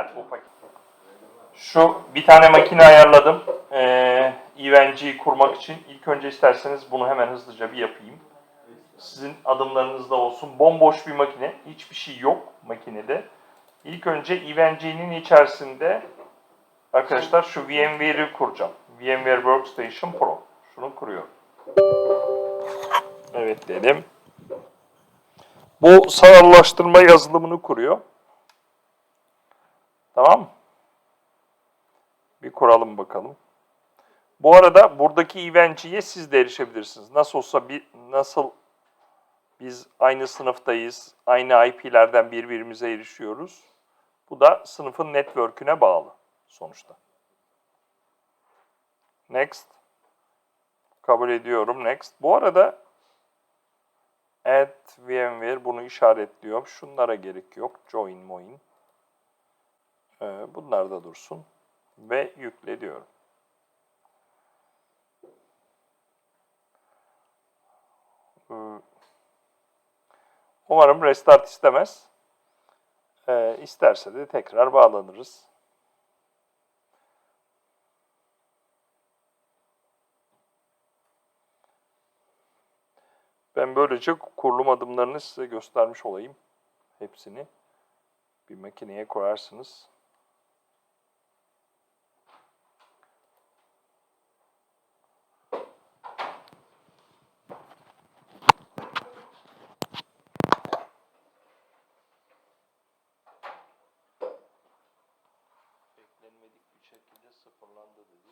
beraber bu paket. Şu bir tane makine ayarladım. Ee, EVNG'yi kurmak için. İlk önce isterseniz bunu hemen hızlıca bir yapayım. Sizin adımlarınızda olsun. Bomboş bir makine. Hiçbir şey yok makinede. İlk önce EVNG'nin içerisinde arkadaşlar şu VMware'i kuracağım. VMware Workstation Pro. Şunu kuruyorum. Evet dedim. Bu sağırlaştırma yazılımını kuruyor. Tamam mı? Bir kuralım bakalım. Bu arada buradaki EVNG'ye siz de erişebilirsiniz. Nasıl olsa bir nasıl biz aynı sınıftayız, aynı IP'lerden birbirimize erişiyoruz. Bu da sınıfın network'üne bağlı sonuçta. Next. Kabul ediyorum. Next. Bu arada add VMware bunu işaretliyor. Şunlara gerek yok. Join moin. Ee, bunlar da dursun. Ve yükle diyorum. Ee, Umarım restart istemez. İsterse de tekrar bağlanırız. Ben böylece kurulum adımlarını size göstermiş olayım. Hepsini bir makineye koyarsınız. Beklenmedik bir şekilde sıfırlandı dedi.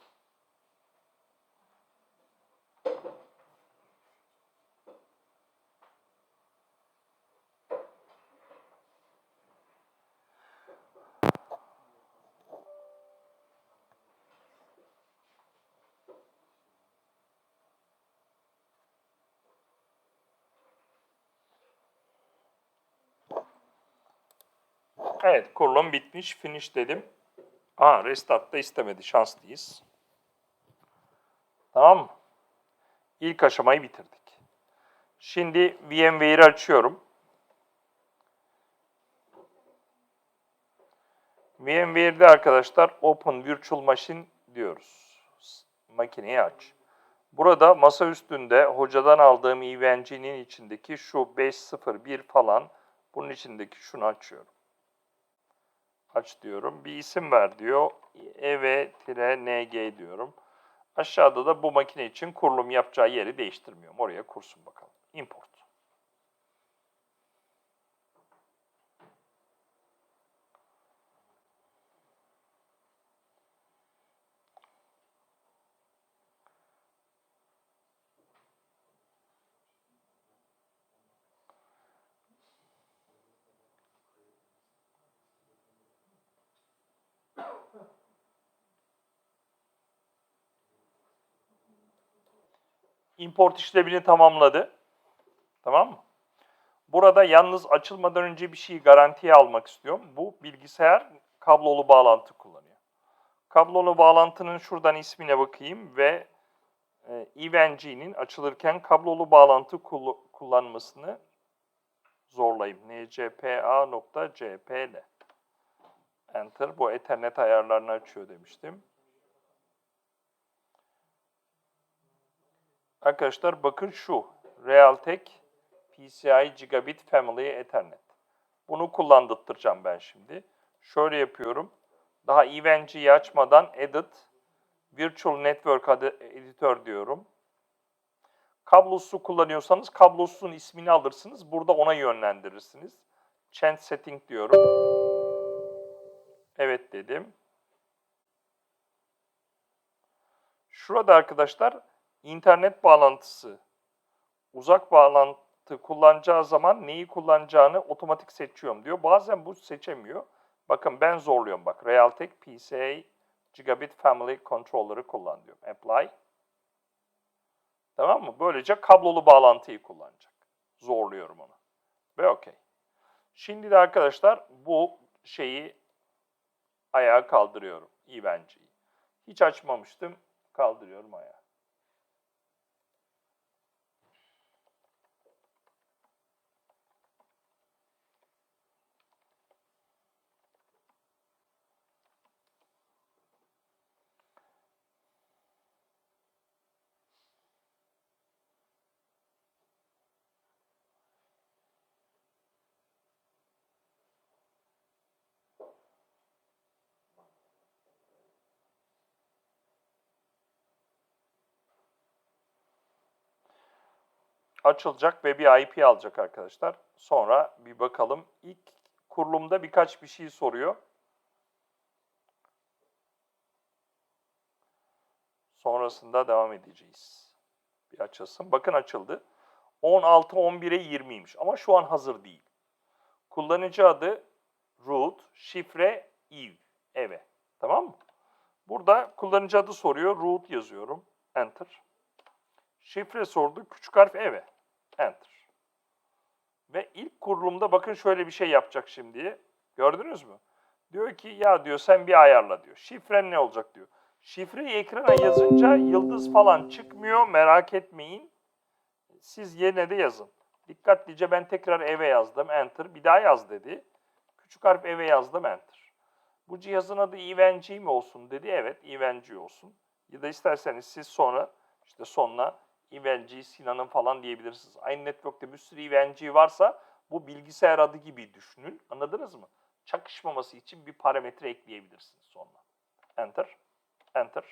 Evet, kurulum bitmiş. Finish dedim. Aa, restart da istemedi. Şanslıyız. Tamam mı? İlk aşamayı bitirdik. Şimdi VMware'i açıyorum. VMware'de arkadaşlar Open Virtual Machine diyoruz. Makineyi aç. Burada masa üstünde hocadan aldığım EVNG'nin içindeki şu 501 falan bunun içindeki şunu açıyorum aç diyorum. Bir isim ver diyor. ev-ng diyorum. Aşağıda da bu makine için kurulum yapacağı yeri değiştirmiyorum. Oraya kursun bakalım. Import. İmport işlemini tamamladı. Tamam mı? Burada yalnız açılmadan önce bir şeyi garantiye almak istiyorum. Bu bilgisayar kablolu bağlantı kullanıyor. Kablolu bağlantının şuradan ismine bakayım ve e, EVNG'nin açılırken kablolu bağlantı kullanmasını zorlayayım. ncpa.cpl Enter. Bu Ethernet ayarlarını açıyor demiştim. Arkadaşlar bakın şu. Realtek PCI Gigabit Family Ethernet. Bunu kullandırtacağım ben şimdi. Şöyle yapıyorum. Daha EVNG'yi açmadan Edit Virtual Network Editor diyorum. Kablosuz kullanıyorsanız kablosuzun ismini alırsınız. Burada ona yönlendirirsiniz. Change Setting diyorum. Evet dedim. Şurada arkadaşlar internet bağlantısı, uzak bağlantı kullanacağı zaman neyi kullanacağını otomatik seçiyorum diyor. Bazen bu seçemiyor. Bakın ben zorluyorum bak. Realtek PCA Gigabit Family Controller'ı kullan diyorum. Apply. Tamam mı? Böylece kablolu bağlantıyı kullanacak. Zorluyorum onu. Ve okey. Şimdi de arkadaşlar bu şeyi ayağa kaldırıyorum. EVNG'yi. Hiç açmamıştım. Kaldırıyorum ayağa. Açılacak ve bir IP alacak arkadaşlar. Sonra bir bakalım. İlk kurulumda birkaç bir şey soruyor. Sonrasında devam edeceğiz. Bir açılsın. Bakın açıldı. 16 11'e 20'ymiş ama şu an hazır değil. Kullanıcı adı root, şifre eve, eve. Tamam mı? Burada kullanıcı adı soruyor. Root yazıyorum. Enter. Şifre sordu. Küçük harf eve. Enter. Ve ilk kurulumda bakın şöyle bir şey yapacak şimdi. Gördünüz mü? Diyor ki ya diyor sen bir ayarla diyor. Şifren ne olacak diyor. Şifreyi ekrana yazınca yıldız falan çıkmıyor. Merak etmeyin. Siz yerine de yazın. Dikkatlice ben tekrar eve yazdım. Enter. Bir daha yaz dedi. Küçük harf eve yazdım. Enter. Bu cihazın adı EVNG mi olsun dedi. Evet EVNG olsun. Ya da isterseniz siz sonra işte sonuna EVNG Sinan'ın falan diyebilirsiniz. Aynı network'te bir sürü EVNG varsa bu bilgisayar adı gibi düşünün. Anladınız mı? Çakışmaması için bir parametre ekleyebilirsiniz sonra. Enter. Enter.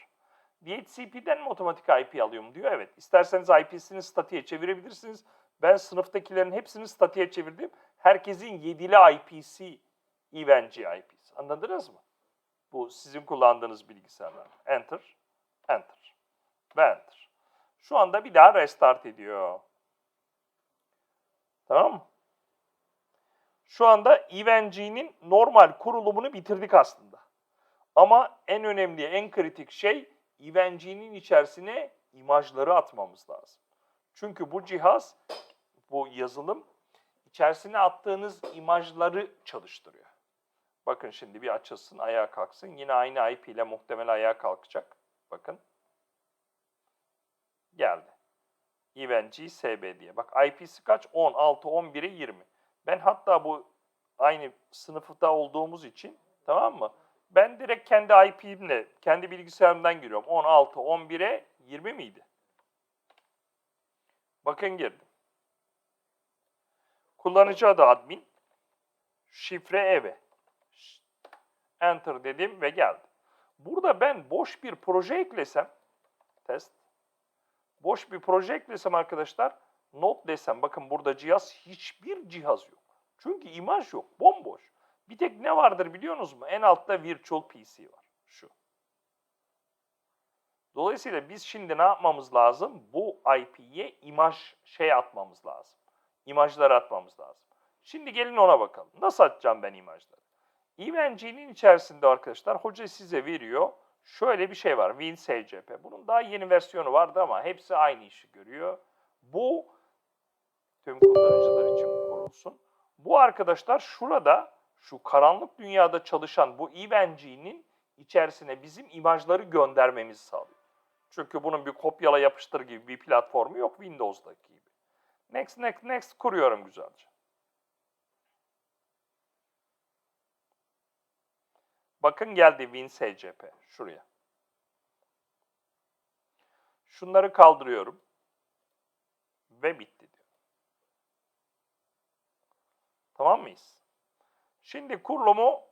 DHCP'den mi otomatik IP alıyorum diyor. Evet. İsterseniz IP'sini statiğe çevirebilirsiniz. Ben sınıftakilerin hepsini statiğe çevirdim. Herkesin yedili IP'si EVNG IP'si. Anladınız mı? Bu sizin kullandığınız bilgisayarlar. Enter. Enter. Ve enter. Şu anda bir daha restart ediyor. Tamam mı? Şu anda EVNG'nin normal kurulumunu bitirdik aslında. Ama en önemli, en kritik şey EVNG'nin içerisine imajları atmamız lazım. Çünkü bu cihaz, bu yazılım içerisine attığınız imajları çalıştırıyor. Bakın şimdi bir açılsın, ayağa kalksın. Yine aynı IP ile muhtemel ayağa kalkacak. Bakın. Geldi. EVNG SB diye. Bak IP'si kaç? 10, 6, 11'e 20. Ben hatta bu aynı sınıfta olduğumuz için tamam mı? Ben direkt kendi IP'imle, kendi bilgisayarımdan giriyorum. 16, 11'e 20 miydi? Bakın girdim. Kullanıcı adı admin. Şifre eve. Enter dedim ve geldi. Burada ben boş bir proje eklesem, test, boş bir proje eklesem arkadaşlar, not desem, bakın burada cihaz, hiçbir cihaz yok. Çünkü imaj yok, bomboş. Bir tek ne vardır biliyorsunuz mu? En altta virtual PC var. Şu. Dolayısıyla biz şimdi ne yapmamız lazım? Bu IP'ye imaj şey atmamız lazım. İmajları atmamız lazım. Şimdi gelin ona bakalım. Nasıl atacağım ben imajları? EVNG'nin içerisinde arkadaşlar hoca size veriyor. Şöyle bir şey var. WinSCP. Bunun daha yeni versiyonu vardı ama hepsi aynı işi görüyor. Bu tüm kullanıcılar için kurulsun. Bu arkadaşlar şurada şu karanlık dünyada çalışan bu EVNG'nin içerisine bizim imajları göndermemizi sağlıyor. Çünkü bunun bir kopyala yapıştır gibi bir platformu yok Windows'daki gibi. Next, next, next kuruyorum güzelce. Bakın geldi WinSCP şuraya. Şunları kaldırıyorum. Ve bitti diyor. Tamam mıyız? Şimdi kurulumu,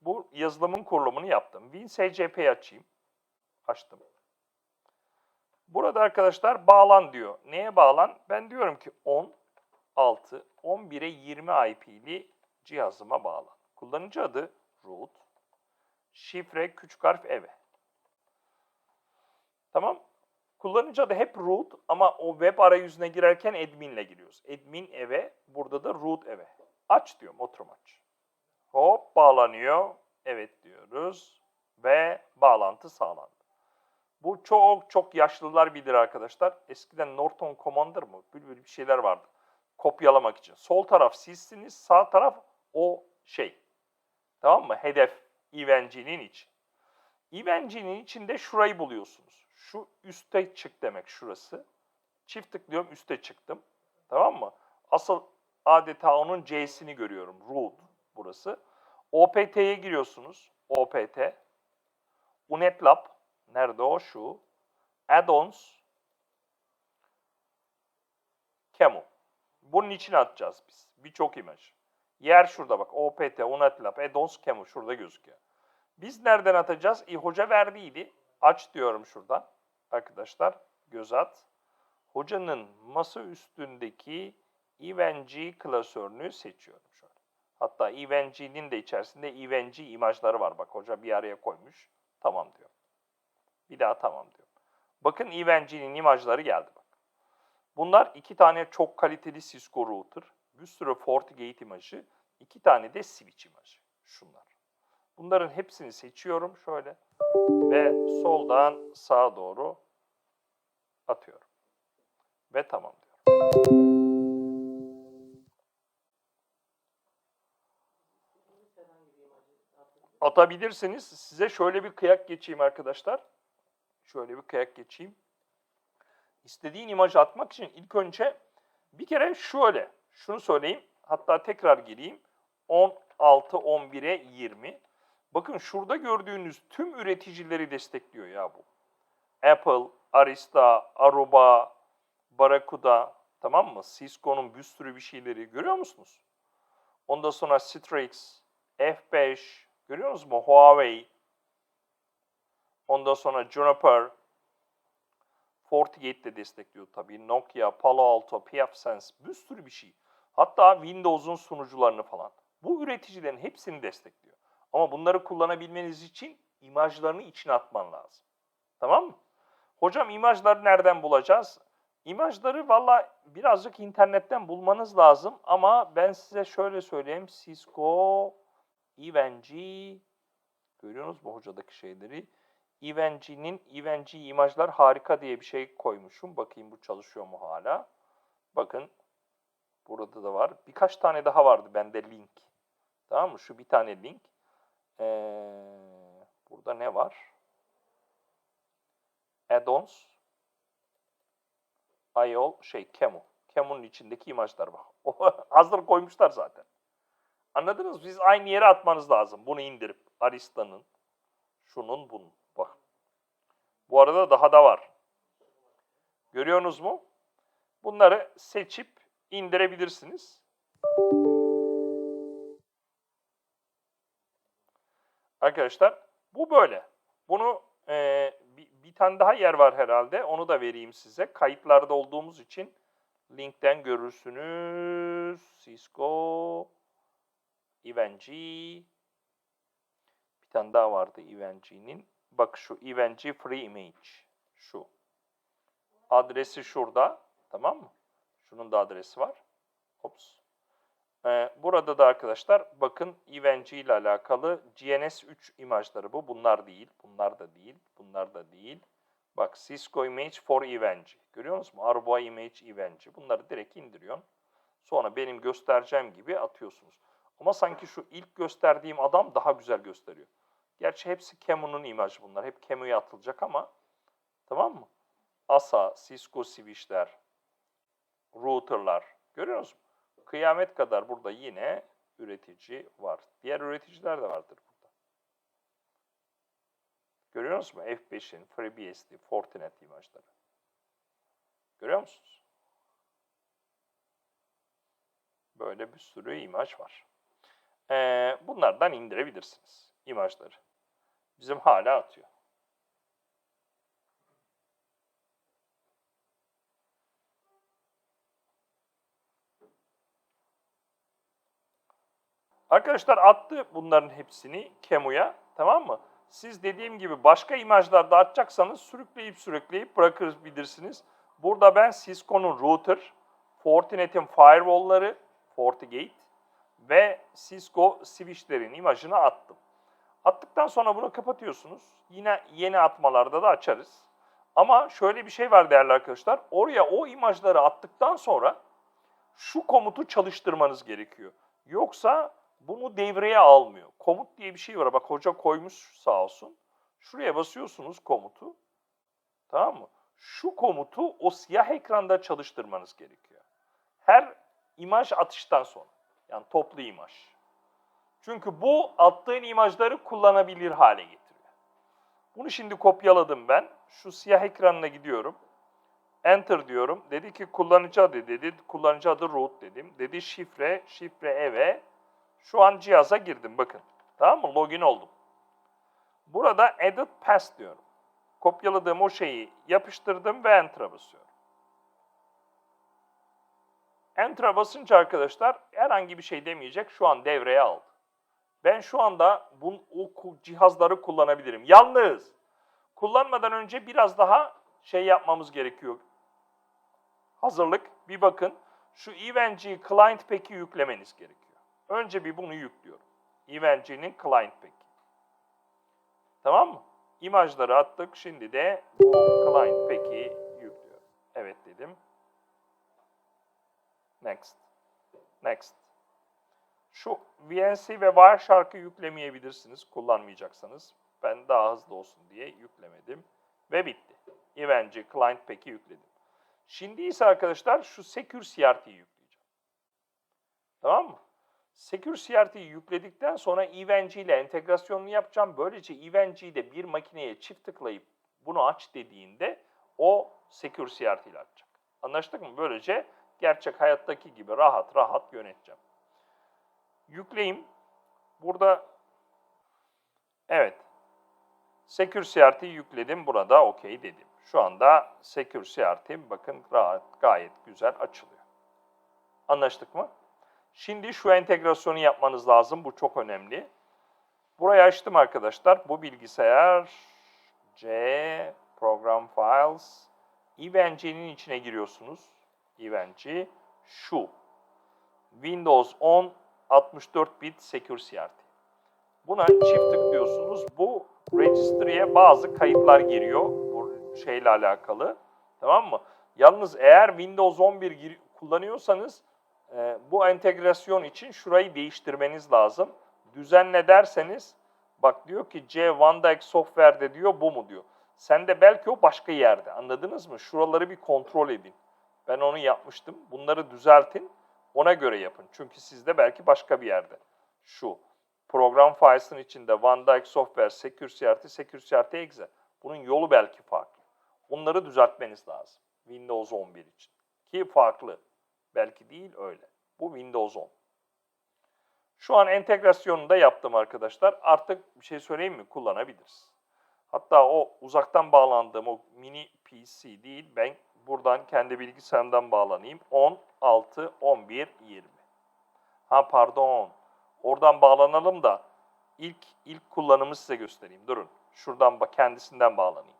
bu yazılımın kurulumunu yaptım. WinSCP'yi açayım. Açtım. Burada arkadaşlar bağlan diyor. Neye bağlan? Ben diyorum ki 10, 6, 11'e 20 IP'li cihazıma bağlan. Kullanıcı adı root, şifre küçük harf eve. Tamam. Kullanıcı adı hep root ama o web arayüzüne girerken admin'le giriyoruz. Admin eve, burada da root eve. Aç diyorum, oturum aç. Hop bağlanıyor. Evet diyoruz ve bağlantı sağlandı. Bu çok çok yaşlılar bilir arkadaşlar. Eskiden Norton Commander mı? Böyle bir şeyler vardı. Kopyalamak için. Sol taraf sizsiniz, sağ taraf o şey. Tamam mı? Hedef EVNG'nin için. EVNG'nin içinde şurayı buluyorsunuz. Şu üste çık demek şurası. Çift tıklıyorum üste çıktım. Tamam mı? Asıl adeta onun C'sini görüyorum. Root burası. OPT'ye giriyorsunuz. OPT. UNetLab. Nerede o? Şu. Add-ons. Camo. Bunun içine atacağız biz. Birçok imaj. Yer şurada bak. OPT, UNetLab, Add-ons, Camo. Şurada gözüküyor. Biz nereden atacağız? E, hoca verdiydi. Aç diyorum şuradan. Arkadaşlar göz at. hocanın masa üstündeki EVNG klasörünü seçiyorum şöyle. Hatta EVNG'nin de içerisinde EVNG imajları var. Bak hoca bir araya koymuş. Tamam diyor. Bir daha tamam diyor. Bakın EVNG'nin imajları geldi bak. Bunlar iki tane çok kaliteli Cisco router, bir sürü FortiGate imajı, iki tane de switch imajı. Şunlar. Bunların hepsini seçiyorum şöyle ve soldan sağa doğru atıyorum. Ve tamam diyorum. Atabilirsiniz. Size şöyle bir kıyak geçeyim arkadaşlar. Şöyle bir kıyak geçeyim. İstediğin imajı atmak için ilk önce bir kere şöyle, şunu söyleyeyim. Hatta tekrar gireyim. 16, 11'e 20. Bakın şurada gördüğünüz tüm üreticileri destekliyor ya bu. Apple, Arista, Aruba, Barracuda, tamam mı? Cisco'nun bir sürü bir şeyleri görüyor musunuz? Ondan sonra Strix, F5, görüyor musunuz mu? Huawei, ondan sonra Juniper, FortiGate de destekliyor tabii. Nokia, Palo Alto, pfSense, bir sürü bir şey. Hatta Windows'un sunucularını falan. Bu üreticilerin hepsini destekliyor. Ama bunları kullanabilmeniz için imajlarını içine atman lazım. Tamam mı? Hocam imajları nereden bulacağız? İmajları valla birazcık internetten bulmanız lazım ama ben size şöyle söyleyeyim. Cisco, EVNG, görüyorsunuz mu hocadaki şeyleri? EVNG'nin EVNG imajlar harika diye bir şey koymuşum. Bakayım bu çalışıyor mu hala? Bakın burada da var. Birkaç tane daha vardı bende link. Tamam mı? Şu bir tane link. Ee, burada ne var? Add-ons. IOL şey Kemu. Kemu'nun içindeki imajlar bak. Hazır koymuşlar zaten. Anladınız? Siz aynı yere atmanız lazım. Bunu indirip Arista'nın, şunun, bunun. Bak. Bu arada daha da var. Görüyorsunuz mu? Bunları seçip indirebilirsiniz. Arkadaşlar bu böyle. Bunu e, bir, bir tane daha yer var herhalde. Onu da vereyim size. Kayıtlarda olduğumuz için linkten görürsünüz. Cisco, EVNG. Bir tane daha vardı EVNG'nin. Bak şu EVNG Free Image. Şu. Adresi şurada. Tamam mı? Şunun da adresi var. Ops. Ee, burada da arkadaşlar bakın EVNG ile alakalı GNS3 imajları bu. Bunlar değil. Bunlar da değil. Bunlar da değil. Bak Cisco Image for EVNG. Görüyor musunuz? Aruba Image EVNG. Bunları direkt indiriyorsun. Sonra benim göstereceğim gibi atıyorsunuz. Ama sanki şu ilk gösterdiğim adam daha güzel gösteriyor. Gerçi hepsi Kemu'nun imajı bunlar. Hep Kemu'ya atılacak ama tamam mı? ASA, Cisco switchler, routerlar. Görüyor musunuz? Kıyamet kadar burada yine üretici var. Diğer üreticiler de vardır burada. Görüyor musunuz? F5'in, FreeBSD, Fortinet imajları. Görüyor musunuz? Böyle bir sürü imaj var. Ee, bunlardan indirebilirsiniz imajları. Bizim hala atıyor. Arkadaşlar attı bunların hepsini Kemu'ya tamam mı? Siz dediğim gibi başka imajlar da atacaksanız sürükleyip sürükleyip bırakabilirsiniz. Burada ben Cisco'nun router, Fortinet'in firewall'ları, FortiGate ve Cisco switch'lerin imajını attım. Attıktan sonra bunu kapatıyorsunuz. Yine yeni atmalarda da açarız. Ama şöyle bir şey var değerli arkadaşlar. Oraya o imajları attıktan sonra şu komutu çalıştırmanız gerekiyor. Yoksa bunu devreye almıyor. Komut diye bir şey var. Bak hoca koymuş sağ olsun. Şuraya basıyorsunuz komutu. Tamam mı? Şu komutu o siyah ekranda çalıştırmanız gerekiyor. Her imaj atıştan sonra. Yani toplu imaj. Çünkü bu attığın imajları kullanabilir hale getiriyor. Bunu şimdi kopyaladım ben. Şu siyah ekranına gidiyorum. Enter diyorum. Dedi ki kullanıcı adı dedi. Kullanıcı adı root dedim. Dedi şifre, şifre eve. Şu an cihaza girdim bakın. Tamam mı? Login oldum. Burada edit pass diyorum. Kopyaladığım o şeyi yapıştırdım ve enter'a basıyorum. Enter'a basınca arkadaşlar herhangi bir şey demeyecek. Şu an devreye aldı. Ben şu anda bu, o cihazları kullanabilirim. Yalnız kullanmadan önce biraz daha şey yapmamız gerekiyor. Hazırlık. Bir bakın. Şu EVNG Client Pack'i yüklemeniz gerekiyor. Önce bir bunu yüklüyorum. EVNG'nin Client Pack'i. Tamam mı? İmajları attık. Şimdi de bu Client Pack'i yüklüyorum. Evet dedim. Next. Next. Şu VNC ve Wireshark'ı yüklemeyebilirsiniz kullanmayacaksanız. Ben daha hızlı olsun diye yüklemedim. Ve bitti. EVNG Client Pack'i yükledim. Şimdi ise arkadaşlar şu Secure CRT'yi yükleyeceğim. Tamam mı? Secure CRT'yi yükledikten sonra EVNG ile entegrasyonunu yapacağım. Böylece EVNG'de bir makineye çift tıklayıp bunu aç dediğinde o Secure CRT ile açacak. Anlaştık mı? Böylece gerçek hayattaki gibi rahat rahat yöneteceğim. Yükleyeyim. Burada evet Secure CRT'yi yükledim. Burada OK dedim. Şu anda Secure CRT bakın rahat, gayet güzel açılıyor. Anlaştık mı? Şimdi şu entegrasyonu yapmanız lazım. Bu çok önemli. Burayı açtım arkadaşlar. Bu bilgisayar C Program Files EVNG'nin içine giriyorsunuz. EVNG şu. Windows 10 64 bit Secure CRT. Buna çift tıklıyorsunuz. Bu registry'e bazı kayıtlar giriyor bu şeyle alakalı. Tamam mı? Yalnız eğer Windows 11 gir- kullanıyorsanız e, bu entegrasyon için şurayı değiştirmeniz lazım. Düzenle derseniz bak diyor ki C OneDeck Software'de diyor bu mu diyor. Sen de belki o başka yerde. Anladınız mı? Şuraları bir kontrol edin. Ben onu yapmıştım. Bunları düzeltin. Ona göre yapın. Çünkü sizde belki başka bir yerde. Şu. Program files'ın içinde OneDeck Software, Secure CRT, Secure CRT Exe. Bunun yolu belki farklı. Onları düzeltmeniz lazım. Windows 11 için. Ki farklı. Belki değil öyle. Bu Windows 10. Şu an entegrasyonunu da yaptım arkadaşlar. Artık bir şey söyleyeyim mi? Kullanabiliriz. Hatta o uzaktan bağlandığım o mini PC değil. Ben buradan kendi bilgisayarımdan bağlanayım. 10, 6, 11, 20. Ha pardon. Oradan bağlanalım da ilk ilk kullanımı size göstereyim. Durun. Şuradan kendisinden bağlanayım.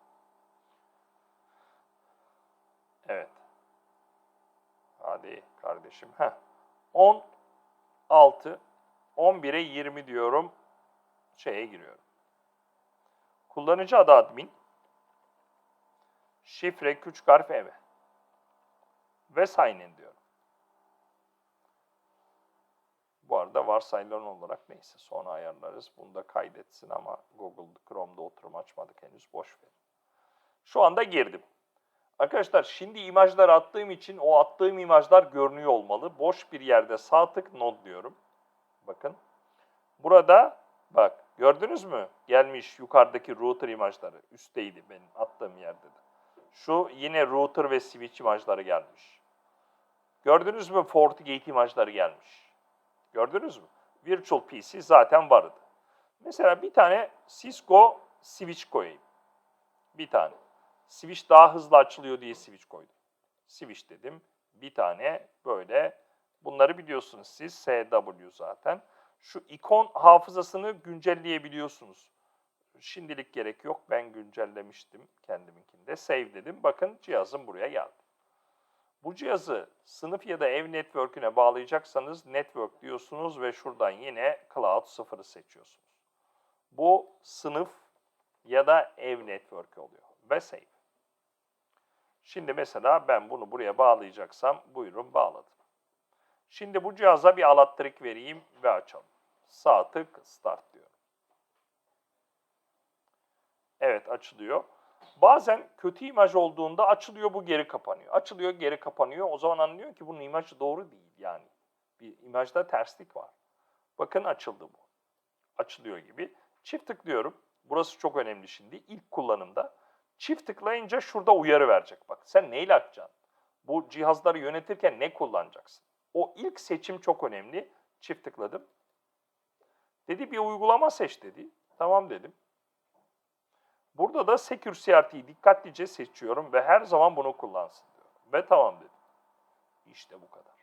Evet. Kardeşim. Heh. 10, 6, 11'e 20 diyorum. Şeye giriyorum. Kullanıcı adı admin. Şifre küçük harf eve. Ve sign in diyorum. Bu arada varsayılan olarak neyse sonra ayarlarız. Bunu da kaydetsin ama Google Chrome'da oturum açmadık henüz. Boş ver. Şu anda girdim. Arkadaşlar şimdi imajlar attığım için o attığım imajlar görünüyor olmalı. Boş bir yerde sağ tık node diyorum. Bakın. Burada bak gördünüz mü? Gelmiş yukarıdaki router imajları. Üstteydi benim attığım yerde de. Şu yine router ve switch imajları gelmiş. Gördünüz mü? FortiGate imajları gelmiş. Gördünüz mü? Virtual PC zaten vardı. Mesela bir tane Cisco switch koyayım. Bir tane. Switch daha hızlı açılıyor diye switch koydum. Switch dedim. Bir tane böyle. Bunları biliyorsunuz siz. SW zaten. Şu ikon hafızasını güncelleyebiliyorsunuz. Şimdilik gerek yok. Ben güncellemiştim kendiminkinde. Save dedim. Bakın cihazım buraya geldi. Bu cihazı sınıf ya da ev network'üne bağlayacaksanız network diyorsunuz ve şuradan yine cloud 0'ı seçiyorsunuz. Bu sınıf ya da ev network oluyor ve save. Şimdi mesela ben bunu buraya bağlayacaksam buyurun bağladım. Şimdi bu cihaza bir alattırık vereyim ve açalım. Sağ tık start diyorum. Evet açılıyor. Bazen kötü imaj olduğunda açılıyor bu geri kapanıyor. Açılıyor geri kapanıyor. O zaman anlıyor ki bunun imajı doğru değil yani. Bir imajda terslik var. Bakın açıldı bu. Açılıyor gibi. Çift tıklıyorum. Burası çok önemli şimdi. İlk kullanımda. Çift tıklayınca şurada uyarı verecek. Bak sen neyle açacaksın? Bu cihazları yönetirken ne kullanacaksın? O ilk seçim çok önemli. Çift tıkladım. Dedi bir uygulama seç dedi. Tamam dedim. Burada da Secure CRT'yi dikkatlice seçiyorum ve her zaman bunu kullansın diyorum. Ve tamam dedim. İşte bu kadar.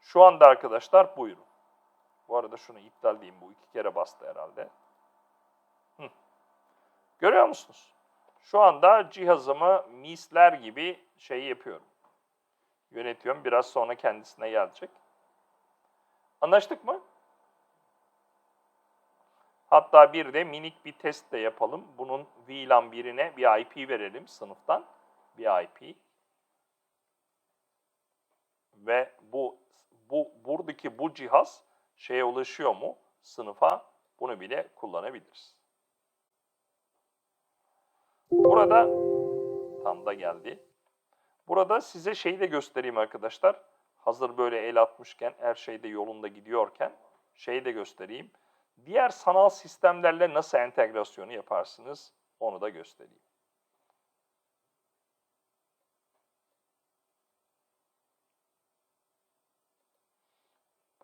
Şu anda arkadaşlar buyurun. Bu arada şunu iptal diyeyim. Bu iki kere bastı herhalde. Hı. Görüyor musunuz? Şu anda cihazımı misler gibi şey yapıyorum. Yönetiyorum. Biraz sonra kendisine gelecek. Anlaştık mı? Hatta bir de minik bir test de yapalım. Bunun VLAN birine bir IP verelim sınıftan. Bir IP. Ve bu bu buradaki bu cihaz şeye ulaşıyor mu sınıfa? Bunu bile kullanabiliriz. Burada tam da geldi. Burada size şeyi de göstereyim arkadaşlar. Hazır böyle el atmışken, her şey de yolunda gidiyorken şeyi de göstereyim. Diğer sanal sistemlerle nasıl entegrasyonu yaparsınız onu da göstereyim.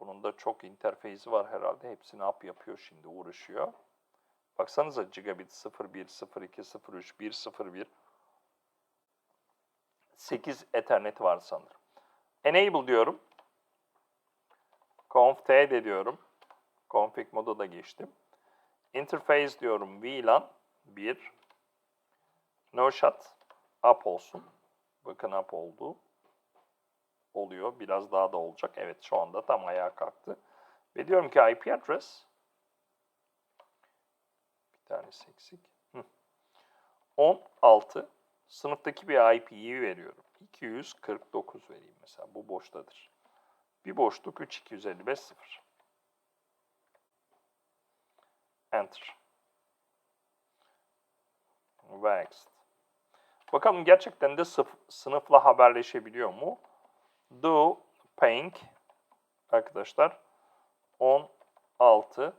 Bunun da çok interfeysi var herhalde. Hepsini app yapıyor şimdi, uğraşıyor. Baksanıza gigabit 01, 02, 03, 101. 8 Ethernet var sanırım. Enable diyorum. Conf T diyorum. Config moda da geçtim. Interface diyorum VLAN 1. No shot up olsun. Bakın up oldu. Oluyor. Biraz daha da olacak. Evet şu anda tam ayağa kalktı. Ve diyorum ki IP address tanesi eksik. Hı. 16 sınıftaki bir IP'yi veriyorum. 249 vereyim mesela. Bu boştadır. Bir boşluk 3255 0. Enter. Next. Bakalım gerçekten de sınıfla haberleşebiliyor mu? Do ping arkadaşlar 16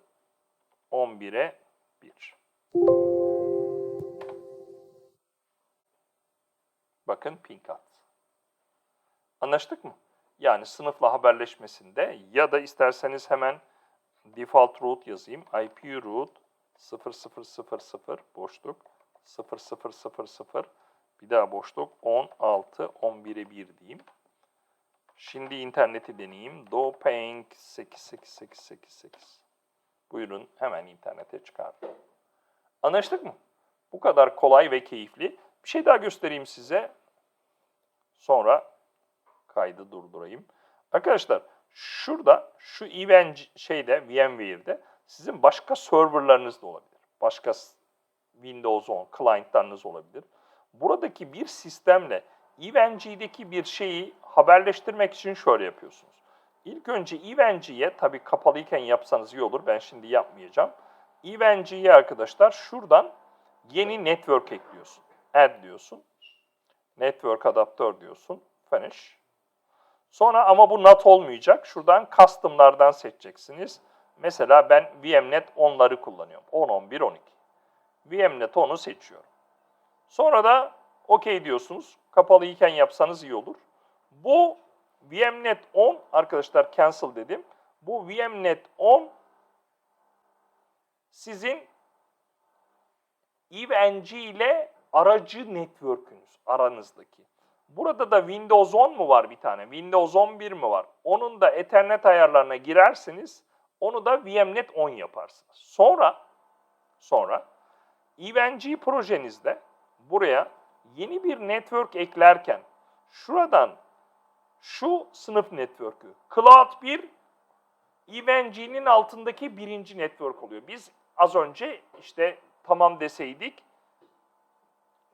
11'e 1. Bakın ping at. Anlaştık mı? Yani sınıfla haberleşmesinde ya da isterseniz hemen default root yazayım. IP root 0000 boşluk 0000 bir daha boşluk 16 11'e 1 diyeyim. Şimdi interneti deneyeyim. Dopeng 88888. Buyurun hemen internete çıkardım. Anlaştık mı? Bu kadar kolay ve keyifli. Bir şey daha göstereyim size. Sonra kaydı durdurayım. Arkadaşlar şurada şu event şeyde VMware'de sizin başka serverlarınız da olabilir. Başka Windows 10 client'larınız olabilir. Buradaki bir sistemle EVNG'deki bir şeyi haberleştirmek için şöyle yapıyorsunuz. İlk önce EVNG'ye tabii kapalıyken yapsanız iyi olur. Ben şimdi yapmayacağım. EVNG'ye arkadaşlar şuradan yeni network ekliyorsun. Add diyorsun. Network adaptör diyorsun. Finish. Sonra ama bu NAT olmayacak. Şuradan custom'lardan seçeceksiniz. Mesela ben VMnet 10'ları kullanıyorum. 10, 11, 12. VMnet 10'u seçiyorum. Sonra da OK diyorsunuz. Kapalıyken yapsanız iyi olur. Bu VMnet 10 arkadaşlar cancel dedim. Bu VMnet 10 sizin EVNG ile aracı network'ünüz aranızdaki. Burada da Windows 10 mu var bir tane? Windows 11 mi var? Onun da Ethernet ayarlarına girersiniz. Onu da VMnet 10 yaparsınız. Sonra sonra EVNG projenizde buraya yeni bir network eklerken şuradan şu sınıf network'ü Cloud 1 EVNG'nin altındaki birinci network oluyor. Biz az önce işte tamam deseydik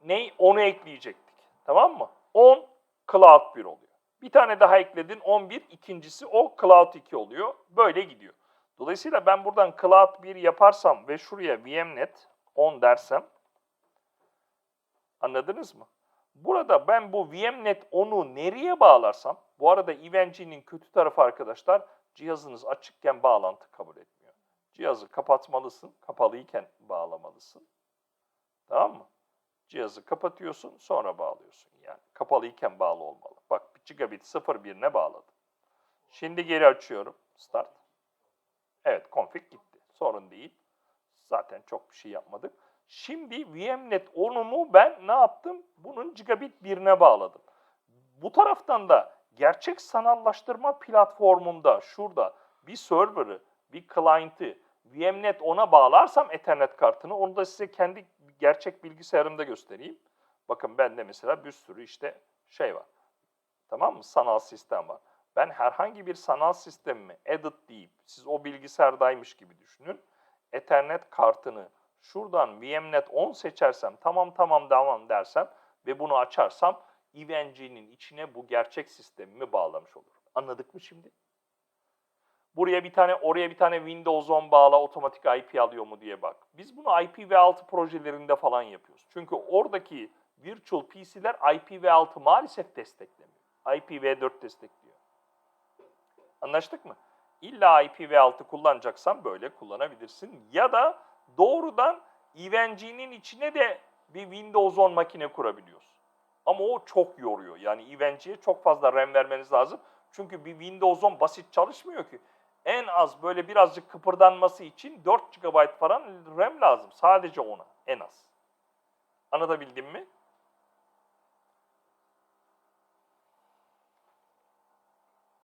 ney onu ekleyecektik. Tamam mı? 10 Cloud 1 oluyor. Bir tane daha ekledin 11 ikincisi o Cloud 2 oluyor. Böyle gidiyor. Dolayısıyla ben buradan Cloud 1 yaparsam ve şuraya VMnet 10 dersem anladınız mı? Burada ben bu VMnet 10'u nereye bağlarsam, bu arada EVNG'nin kötü tarafı arkadaşlar, cihazınız açıkken bağlantı kabul etmiyor. Cihazı kapatmalısın, kapalıyken bağlamalısın. Tamam mı? Cihazı kapatıyorsun, sonra bağlıyorsun. Yani kapalıyken bağlı olmalı. Bak gigabit 01'ine bağladım. Şimdi geri açıyorum. Start. Evet, config gitti. Sorun değil. Zaten çok bir şey yapmadık. Şimdi VMnet 10'umu ben ne yaptım? Bunun gigabit 1'ine bağladım. Bu taraftan da gerçek sanallaştırma platformumda şurada bir server'ı, bir client'ı, VMnet ona bağlarsam Ethernet kartını onu da size kendi gerçek bilgisayarımda göstereyim. Bakın bende mesela bir sürü işte şey var. Tamam mı? Sanal sistem var. Ben herhangi bir sanal sistemimi edit deyip siz o bilgisayardaymış gibi düşünün. Ethernet kartını şuradan VMnet 10 seçersem tamam tamam tamam dersem ve bunu açarsam EVNG'nin içine bu gerçek sistemimi bağlamış olurum. Anladık mı şimdi? Buraya bir tane, oraya bir tane Windows 10 bağla otomatik IP alıyor mu diye bak. Biz bunu IPv6 projelerinde falan yapıyoruz. Çünkü oradaki virtual PC'ler IPv6 maalesef desteklemiyor. IPv4 destekliyor. Anlaştık mı? İlla IPv6 kullanacaksan böyle kullanabilirsin. Ya da doğrudan EVNG'nin içine de bir Windows 10 makine kurabiliyorsun. Ama o çok yoruyor. Yani EVNG'ye çok fazla RAM vermeniz lazım. Çünkü bir Windows 10 basit çalışmıyor ki. En az böyle birazcık kıpırdanması için 4 GB falan RAM lazım. Sadece ona en az. Anlatabildim mi?